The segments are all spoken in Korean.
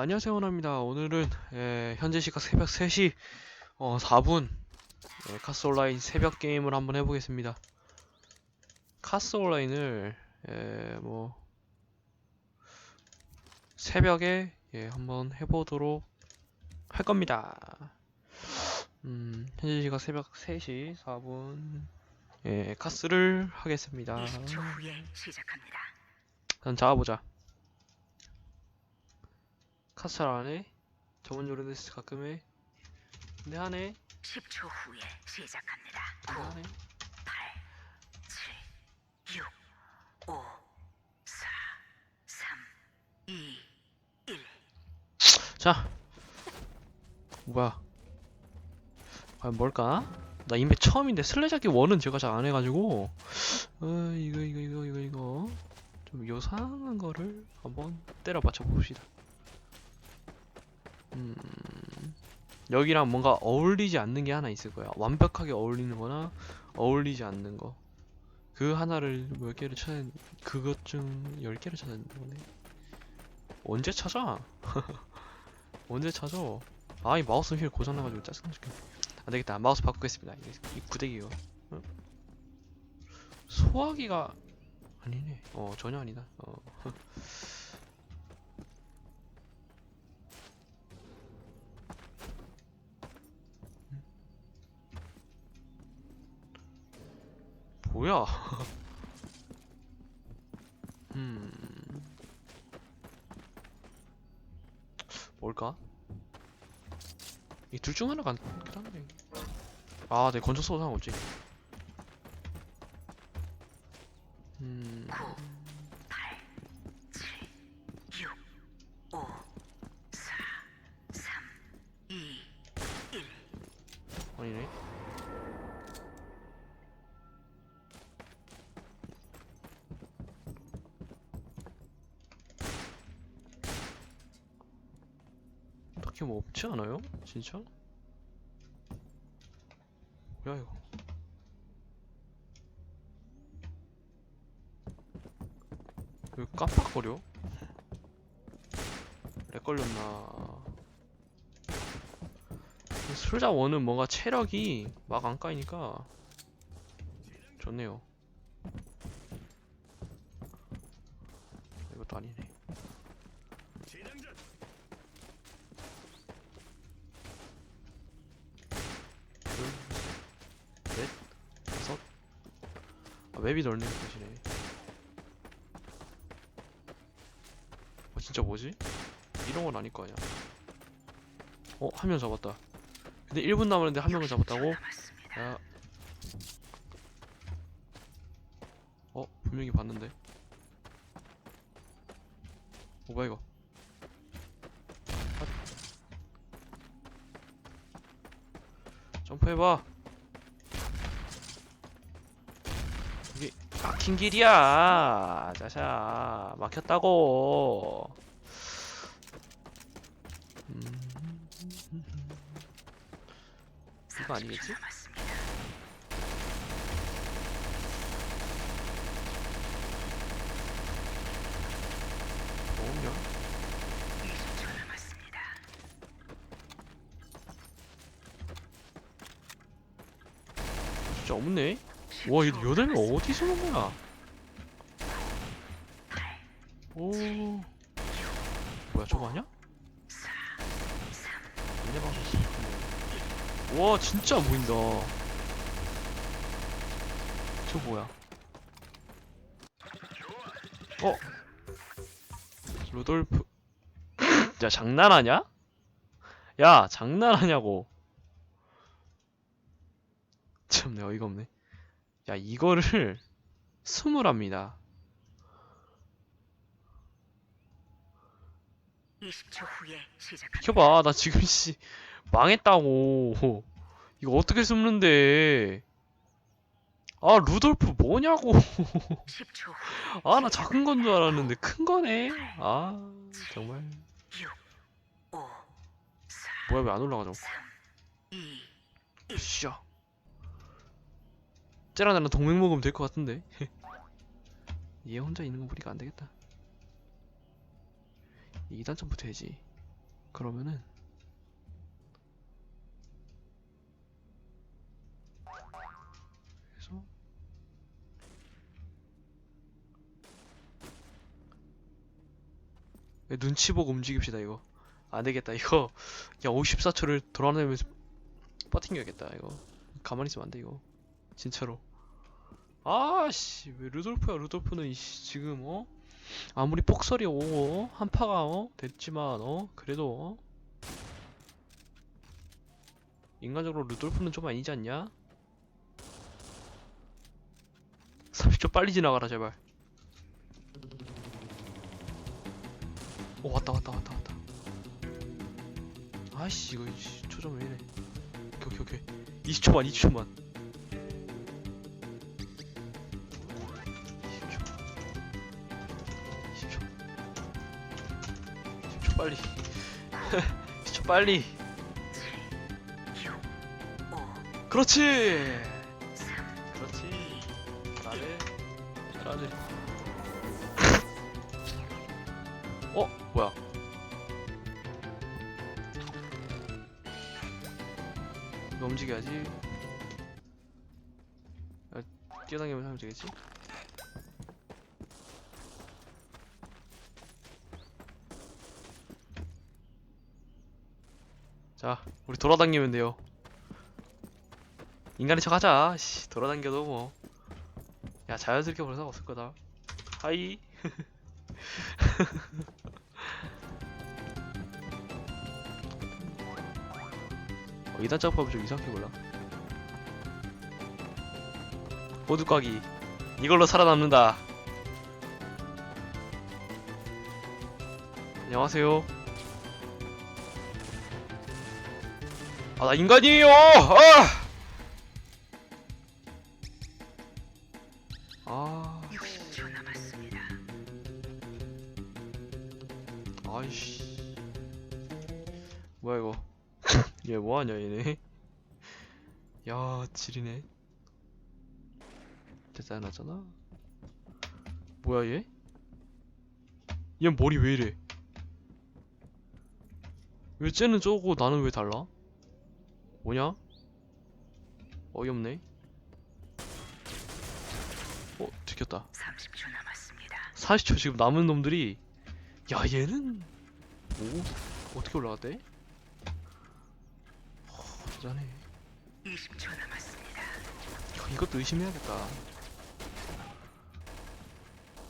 안녕하세요, 원합니다. 오늘은 예, 현재 시각 새벽 3시 어, 4분 예, 카스 온라인 새벽 게임을 한번 해보겠습니다. 카스 온라인을 예, 뭐 새벽에 예, 한번 해보도록 할 겁니다. 음, 현재 시각 새벽 3시 4분 예, 카스를 하겠습니다. 20초 후에 시작합니다. 일단 잡아보자. 카스를 안 해? 저번 요르데스 가끔 해? 근데 하네? 10초 후에 시작합니다. 근데 9, 하네? 8, 7, 6, 5, 4, 3, 2, 1. 자! 뭐야? 과연 뭘까? 나 인베 처음인데 슬래자기 원은 제가 잘 안 해가지고 어 이거 이거 이거 이거 이거 좀 요상한 거를 한번 때려 맞춰 봅시다. 음 여기랑 뭔가 어울리지 않는 게 하나 있을 거야. 완벽하게 어울리는 거나 어울리지 않는 거. 그 하나를 몇 개를 찾아 그것 중열 개를 찾았는 거네. 언제 찾아? 언제 찾아? 아, 이 마우스 휠 고장나가지고 짜증나 죽겠네. 안 되겠다. 마우스 바꾸겠습니다. 이 구데기요. 어? 소화기가 아니네. 어, 전혀 아니다. 어. 뭐야? 음. 뭘까? 이 둘 중 하나가 안긴 한데. 아, 내 건조 써도 상관없지. 음. 9, 8, 7, 6, 5, 4, 3, 2, 1. 아니네. 없지 않아요? 진짜? 뭐야 이거? 왜 깜빡거려? 렉 걸렸나? 술자 원은 뭔가 체력이 막 안 까이니까 좋네요. 이것도 아니네. 둘, 넷, 다섯. 아, 맵이 넓네 대신에. 어, 진짜 뭐지? 이런 건 아닐 거 아니야. 어, 한 명 잡았다. 근데 1분 남았는데 한 명을 60초 잡았다고? 야. 어, 분명히 봤는데. 어, 뭐야 이거? 아. 점프해봐. 막힌 길이야. 자샤, 막혔다고. 음. 이거 30초 아니겠지? 남았습니다. 뭐냐? 20초 남았습니다. 진짜 없네. 와, 이거 여덟 명 어디서 온 거야? 오. 뭐야, 저거 아니야? 4, 3, 안내 방송 시작하네. 와, 진짜 안 보인다. 저 뭐야? 어? 루돌프. 야, 장난하냐? 야, 장난하냐고. 참내 어이가 없네. 야, 이거를 스물합니다. 20초 후에 시작합니다. 비켜봐, 나 지금 씨 망했다고. 이거 어떻게 숨는데? 아, 루돌프 뭐냐고. 10초 후에 아, 나 작은 건 줄 알았는데 큰 거네. 아, 정말. 6, 5, 4, 뭐야, 왜 안 올라가죠? 3, 2, 씨야. 쟤랑 나랑 동맹 먹으면 될 것 같은데. 얘 혼자 있는 거 보니까 안 되겠다. 2단 점부터 해야지. 그러면은 그래서 야, 눈치 보고 움직입시다 이거 안 되겠다 이거 야 54초를 돌아다니면서 버팅겨야겠다 이거 가만히 있으면 안돼 이거 진짜로. 아씨 왜 루돌프야 루돌프는 이씨 지금 어? 아무리 폭설이 오고 어? 한파가 어? 됐지만 어? 그래도 어? 인간적으로 루돌프는 좀 아니지 않냐? 30초 빨리 지나가라 제발. 오 왔다 왔다 왔다 왔다. 아이씨 이거 씨, 초점 왜 이래? 오케이 오케이 오케이. 20초만 20초만 빨리. 10초 빨리. 7, 6, 5, 그렇지. 3, 그렇지. 잘해. 잘하네 어? 뭐야? 이거 움직여야지. 아, 뛰어다니면서 하면 되겠지 자 우리 돌아다니면 돼요 인간의 척 하자. 씨, 돌아다녀도 뭐. 야, 자연스럽게 볼 생각 없을 거다. 하이. 어, 이단 작업하면 좀 이상하게 몰라. 호두까기. 이걸로 살아남는다. 안녕하세요. 아, 나 인간이에요! 아! 아, 60초 남았습니다. 아이씨. 뭐야 이거? 얘 뭐하냐 얘네? 야, 지리네. 대단하잖아. 뭐야 얘? 얘 머리 왜 이래? 왜 쟤는 저거 나는 왜 달라? 뭐냐? 어이없네. 어, 들켰다. 30초 남았습니다. 40초 지금 남은 놈들이 야 얘는 오 어떻게 올라갔대? 허, 대단해 20초 남았습니다. 야, 이것도 의심해야겠다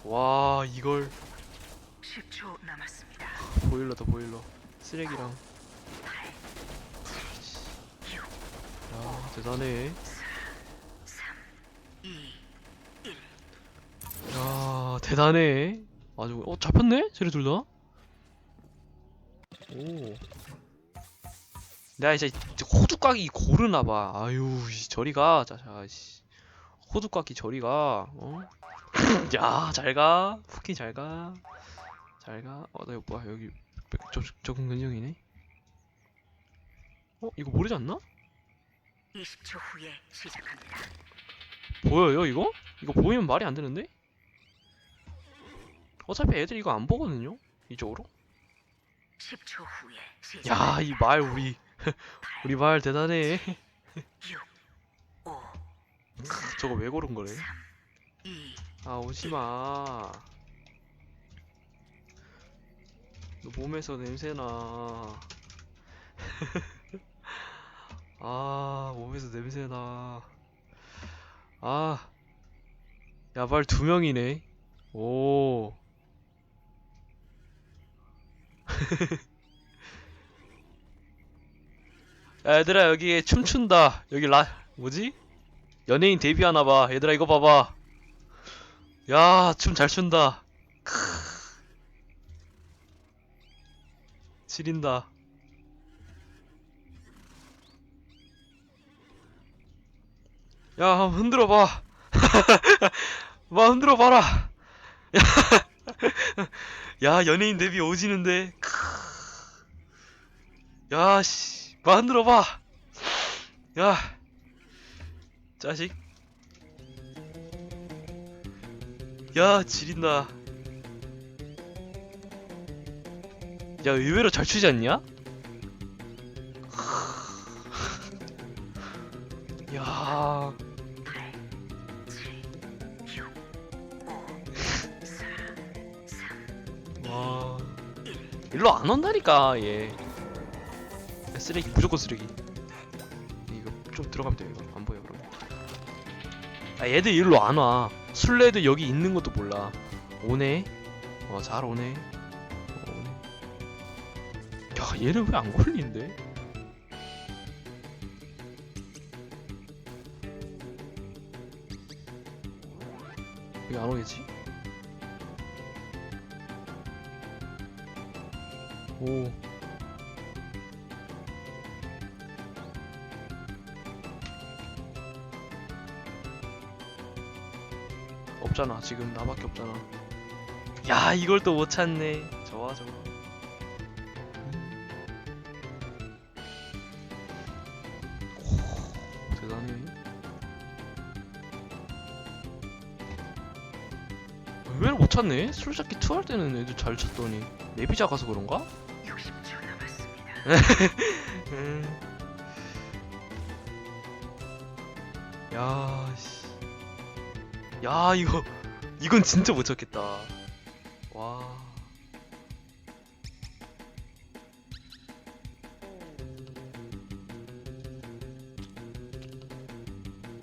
와 이걸 10초 남았습니다. 보일러다 보일러 쓰레기랑 대단해. 3, 2, 야 대단해. 아주 어 잡혔네? 쟤네 둘 다? 오. 내가 이제 호두까기 고르나봐. 아유 이 저리 가 자 자 씨. 호두까기 저리 가 어? 야 잘 가. 푸키 잘 가. 잘 가. 어 나 이거 뭐야? 여기 저, 적응 근정이네? 어 이거 모르지 않나? 20초 후에 시작합니다. 보여요 이거? 이거 보이면 말이 안 되는데? 어차피 애들 이거 안 보거든요? 이쪽으로? 10초 후에 시작. 야, 이 말 우리 우리 말 대단해. 6, 5, 저거 왜 고른 거래? 3, 2, 아, 오지 마. 너 몸에서 냄새 나. 아, 몸에서 냄새 나. 아. 야, 말두 명이네. 오. 야, 얘들아, 여기 춤춘다. 여기 라, 뭐지? 연예인 데뷔하나 봐. 얘들아, 이거 봐봐. 야, 춤 잘 춘다. 크. 지린다. 야 한번 흔들어 봐. 막 흔들어 봐라. 야 연예인 데뷔 오지는데. 야씨 막 흔들어 봐. 야 짜식. 야 지린다. 야 의외로 잘 추지 않냐? 야. 일로 안 온다니까 얘. 야, 쓰레기 무조건 쓰레기. 이거 좀 들어가면 돼 이거 안 보여 그럼. 아 얘들 일로 안 와. 술래들 여기 있는 것도 몰라. 오네. 어잘 오네. 어, 오네. 야 얘는 왜 안 걸리는데? 여기 안 오겠지? 오. 없잖아. 지금 나밖에 없잖아. 야, 이걸 또 못 찾네. 좋아, 좋아. 오, 대단해. 왜못 찾네? 술잡기 2할 때는 애들 잘 찾더니 맵이 작아서 그런가? 60초 남았습니다. 음. 야, 씨. 야, 이거, 이건 진짜 못 찾겠다. 와.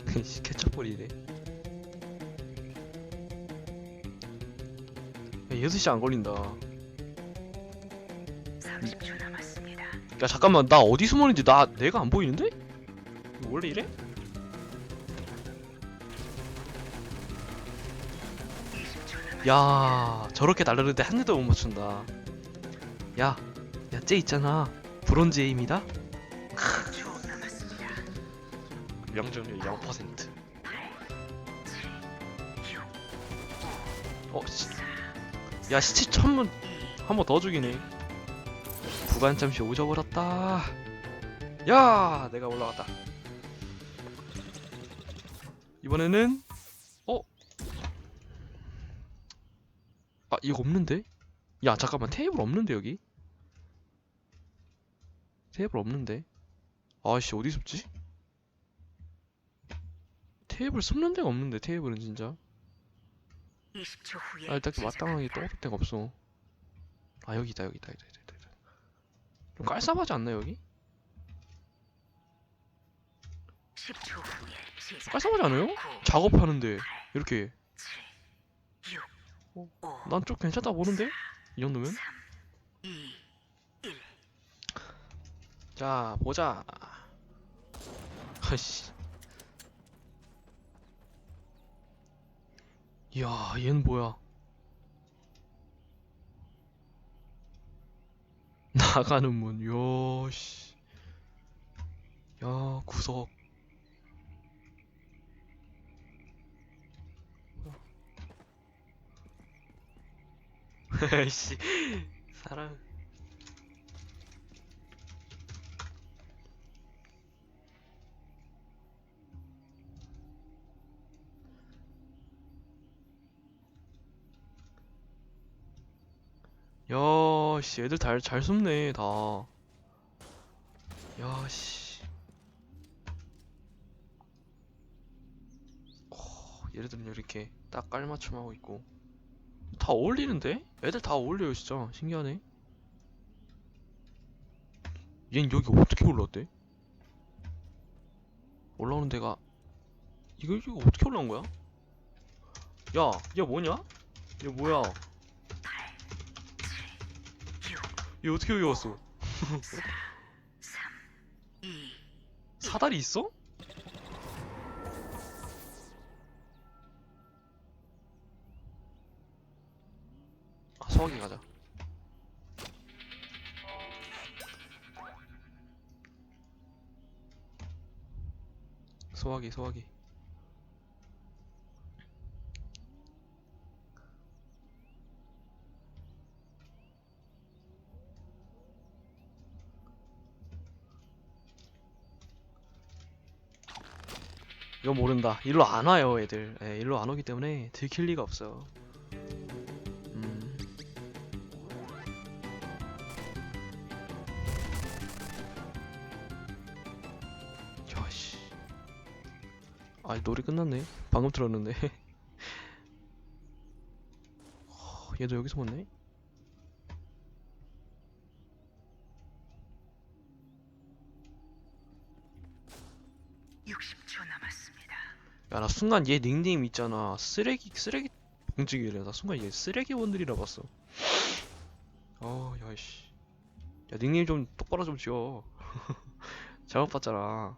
씨, 케첩볼이네. 야, 6시 안 걸린다. 30초 남았습니다. 야 잠깐만 나 어디 숨어있는지 나 내가 안 보이는데? 원래 이래? 20초 남았습니다. 야 저렇게 날르는데 한 대도 못 맞춘다 야 야쟤 있잖아 브론즈 에임이다 5초 남았습니다. 명중률 0% 8, 7, 6, 어 씨, 4, 야 시치 천문 2, 한번 더 죽이네 구간 잠시 오져버렸다 야 내가 올라갔다 이번에는 어? 아 이거 없는데? 야 잠깐만 테이블 없는데 여기? 테이블 없는데? 아씨 어디 숨지? 테이블 숨는 데가 없는데 테이블은 진짜 20초 후에 아 일단 그 마땅하게. 떠오를 데가 없어 아 여기 있다 여기 있다, 여기 있다. 좀 깔쌈하지 않나 여기? 10초 후에 시작. 깔쌈하지 않아요? 9, 작업하는데 이렇게 7, 6, 어, 5, 난좀 괜찮다 보는데? 이 정도면? 3, 2, 1. 자 보자 아이씨 이야 얘는 뭐야 나가는 문. 요 씨. 야 구석. 씨. 사랑 야, 씨, 애들 잘, 잘 숨네, 다. 야, 씨. 어, 얘네들은 이렇게 딱 깔맞춤 하고 있고. 다 어울리는데? 애들 다 어울려요, 진짜. 신기하네. 얜 여기 어떻게 올라왔대? 올라오는 데가, 이거, 이거 어떻게 올라온 거야? 야, 얘 뭐냐? 얘 뭐야? 얘 어떻게 여기 왔어? 4, 3, 2, 사다리 있어? 아, 소화기 가자. 소화기, 소화기. 이거 모른다. 일로 안 와요, 애들. 예, 일로 안 오기 때문에 들킬 리가 없어. 음. 야, 씨. 아 노래 끝났네 방금 들었는데 어, 얘도 여기서 왔네 야 나 순간 얘 닉네임 있잖아. 쓰레기 쓰레기 봉지기래. 나 순간 얘 쓰레기 원들이라 봤어. 어 야이씨. 야 닉네임 좀 똑바로 좀 지어. 잘못 봤잖아.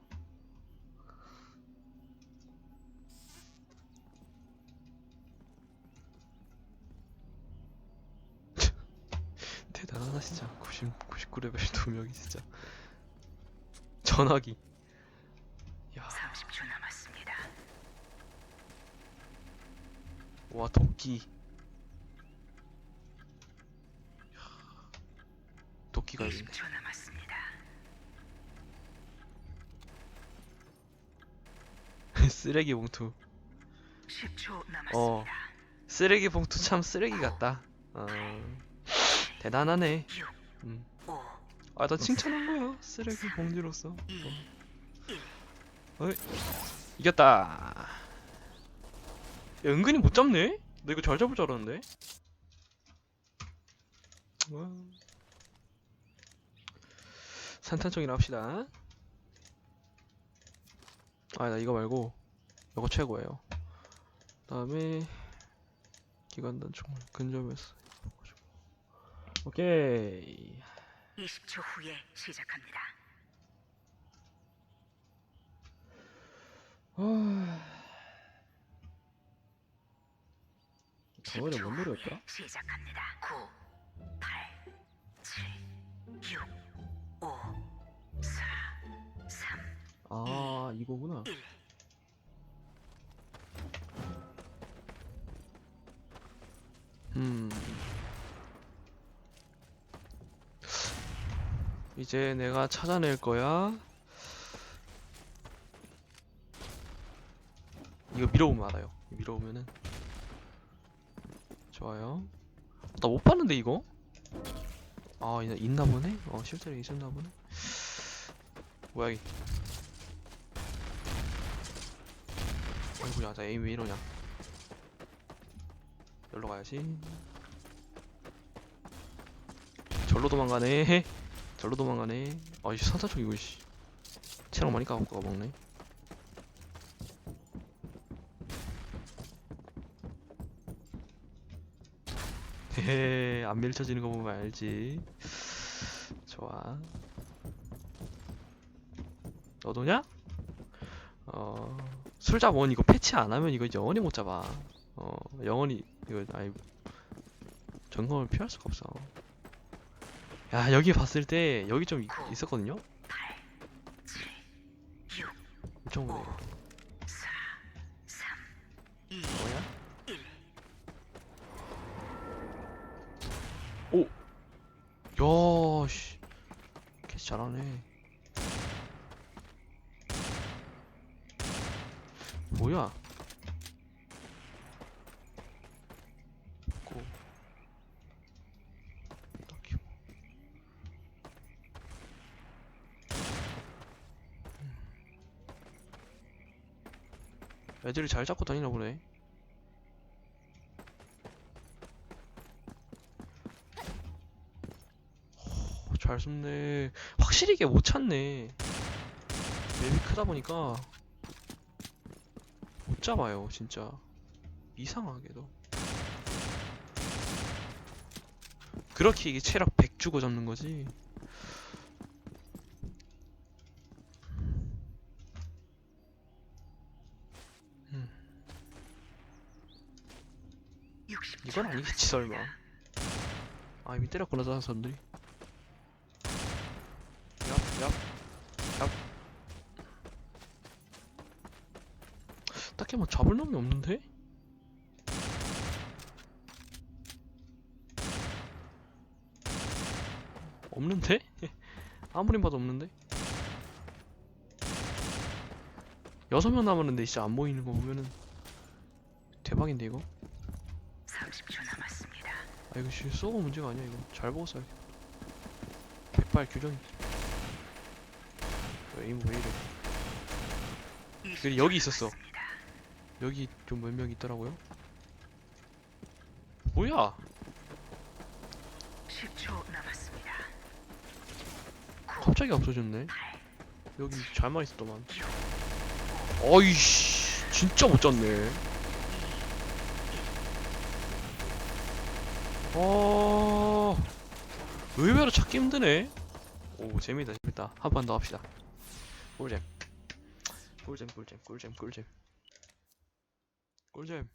대단하다 진짜. 90, 99레벨 두 명이 진짜. 전화기 야 30초 남았습니다. 와 도끼 도끼가 20초 남았습니다. 쓰레기 봉투 10초 남았습니다. 어. 쓰레기 봉투 참 쓰레기 같다 어, 대단하네 6, 음. 5, 아 나 칭찬한 거야 쓰레기 봉지로서 2, 어. 이겼다 야, 은근히 못 잡네? 나 이거 잘 잡을 줄 알았는데. 와. 산탄총이라 합시다. 아 나 이거 말고 이거 최고예요. 다음에 기관단 총알 근접에서 오케이. 20초 후에 시작합니다. 저번에 10초 뭔 후에 노래였더라? 시작합니다. 9, 8, 7, 6, 5, 4, 3, 아 이거구나 1. 음. 이제 내가 찾아낼 거야. 이거 밀어오면 알아요. 밀어오면은 좋아요. 나 못 봤는데 이거? 아 있- 있나 보네. 어 실제로 있었나 보네. 뭐야 이? 아이고야 나 에임 왜 이러냐? 여기로 가야지. 절로 도망가네. 절로 도망가네. 아, 이 산타총 이거 씨. 체력 많이 까먹고 가먹네. 헤헤, 안 밀쳐지는 거 보면 알지. 좋아. 너도냐? 어, 술잡 원 이거 패치 안 하면 이거 영원히 못 잡아. 어, 영원히 이거 아이 점검을 피할 수가 없어. 야 여기 봤을 때 여기 좀 있- 있었거든요. 8, 7, 6, 엄청 보네. 4, 3, 2, 뭐야? 1. 야 씨, 캐치 잘하네. 뭐야? 고. 뭐. 애들이 잘 잡고 다니나 보네. 잘 숨네. 확실히 이게 못 찾네. 맵이 크다 보니까 못 잡아요, 진짜. 이상하게도. 그렇게 이게 체력 100 주고 잡는 거지. 음, 60초 이건 아니겠지 설마. 아 이미 때렸구나 저 사람들이. 딱히 뭐 잡을 놈이 없는데? 없는데? 아무리 봐도 없는데? 여섯 명 남았는데 진짜 안 보이는 거 보면은 대박인데 이거? 30초 남았습니다. 아 이거 씨 쏘고 문제가 아니야 이거 잘 보고 써야 돼 백발 규정이 왜 에임 왜 이래 20초 그래, 여기 있었어. 여기 좀 몇 명 있더라고요. 뭐야? 10초 남았습니다. 갑자기 없어졌네. 여기 잘만 있었더만. 어이씨, 진짜 못 잤네. 어, 의외로 찾기 힘드네. 오, 재밌다, 재밌다. 한번더 합시다. 꿀잼. 꿀잼, 꿀잼, 꿀잼, 꿀잼. 꿀잼.